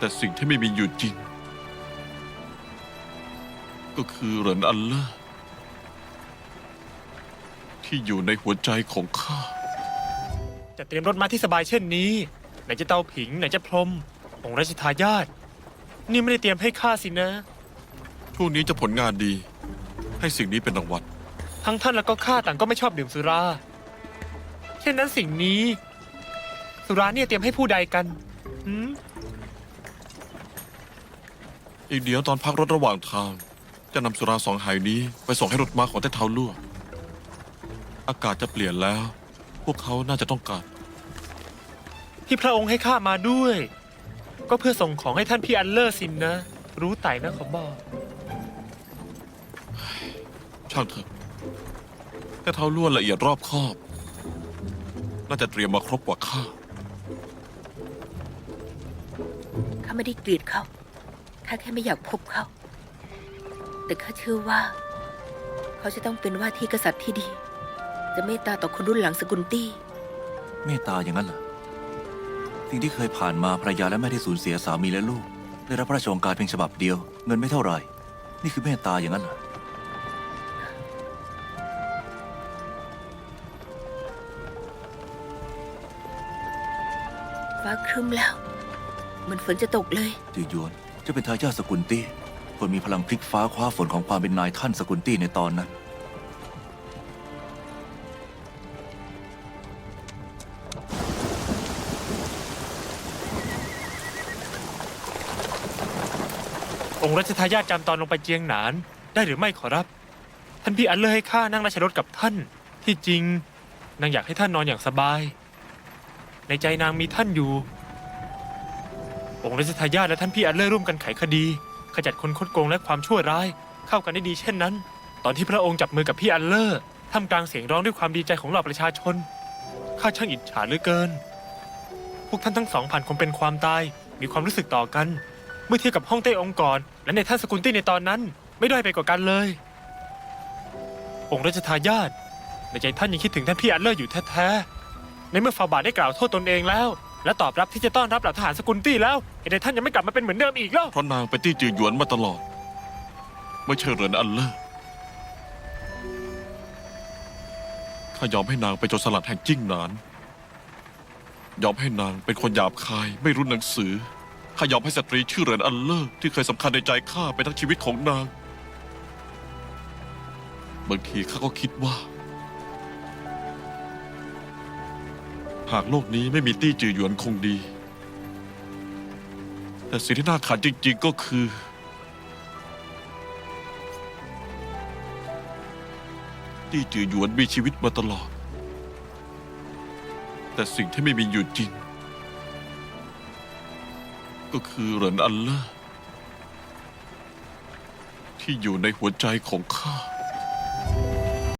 แต่สิ่งที่ไม่มีอยู่จริง ก็คือเหรินอัลเลอร์ที่อยู่ในหัวใจของข้า จะเตรียมรถม้าที่สบายเช่นนี้ ไหนจะเตาผิง ไหนจะพรมองค์ราชทายาทนี่ไม่ได้เตรียมให้ข้าสินะ พรุ่งนี้จะผลงานดี ให้สิ่งนี้เป็นรางวัล ทั้งท่านแล้วก็ข้าต่างก็ไม่ชอบดื่มสุรา เช่นนั้นสิ่งนี้ สุราเนี่ยเตรียมให้ผู้ใดกันหืม อีกเดี๋ยวตอนพักรถระหว่างทาง จะนำสุราสองไหนี้ไปส่งให้รถม้าของเต้เท้าลั่วอากาศจะเปลี่ยนแล้ว พวกเขาน่าจะต้องการ ที่พระองค์ให้ข้ามาด้วย ก็เพื่อส่งของให้ท่านพี่อันเลอร์สินนะ รู้ไต่นะขอบอก ช่างเถอะเต้เท้าลั่วละเอียดรอบคอบ น่าจะเตรียมมาครบกว่าข้า ข้าไม่ได้เกลียดเขา ข้าแค่ไม่อยากพบเขา แต่ข้าเชื่อว่า เขาจะต้องเป็นว่าที่กษัตริย์ที่ดี จะเมตตาต่อคนรุ่นหลังสกุลตี้ เมตตาอย่างนั้นเหรอ สิ่งที่เคยผ่านมาภรรยาและแม่ที่สูญเสียสามีและลูก ได้รับพระราชโองการเพียงฉบับเดียว เงินไม่เท่าไหร่ นี่คือเมตตาอย่างนั้นเหรอ ฟ้าครึ้มแล้ว เหมือนฝนจะตกเลย จือหยวน จะเป็นทายาทสกุลตี้คนมีพลังพลิกฟ้าคว้าฝนของความเป็นนายท่านสกุลตี้ในตอนนั้น องค์รัชทายาทจำตอนลงไปเจียงหนาน ได้หรือไม่ขอรับ ท่านพี่อันเลอให้ข้านั่งราชรถกับท่าน ที่จริงนางอยากให้ท่านนอนอย่างสบาย ในใจนางมีท่านอยู่ องค์รัชทายาทและท่านพี่อันเลอร์ร่วมกันไขคดี ขจัดคนคดโกงและความชั่วร้าย เข้ากันได้ดีเช่นนั้น ตอนที่พระองค์จับมือกับพี่อันเลอร์ท่ามกลางเสียงร้องด้วยความดีใจของเหล่าประชาชนข้าช่างอิจฉาเหลือเกิน พวกท่านทั้งสองผ่านคงเป็นความตาย มีความรู้สึกต่อกัน เมื่อเทียบกับห้องเต้องค์กรและในท่านสกุลตี้ในตอนนั้น ไม่ด้อยไปกว่ากันเลย องค์รัชทายาทในใจท่านยังคิดถึงท่านพี่อันเลอร์อยู่แท้ๆในเมื่อฟาบาทได้กล่าวโทษตนเองแล้ว และตอบรับที่จะต้อนรับเหล่าทหารสกุลตี้แล้วเหตุใดท่านยังไม่กลับมาเป็นเหมือนเดิมอีกเล่าเพราะนางไปนตี้จือหยวนมาตลอด ไม่ใช่เหรินอัลเลอร์ข้ายอมให้นางไปนโจรสลัดแห่งจิ้งหนาน ยอมให้นางเป็นคนหยาบคายไม่รู้หนังสือข้ายอมให้สตรีชื่อเหรินอัลเลอร์ที่เคยสำคัญในใจข้าไปทั้งชีวิตของนาง บางทีข้าก็คิดว่า หากโลกนี้ไม่มีตี้จือหยวนคงดี แต่สิ่งที่น่าขันจริงๆก็คือ ตี้จือหยวนมีชีวิตมาตลอด แต่สิ่งที่ไม่มีอยู่จริง ก็คือเหรินอัลเลอร์ที่อยู่ในหัวใจของข้า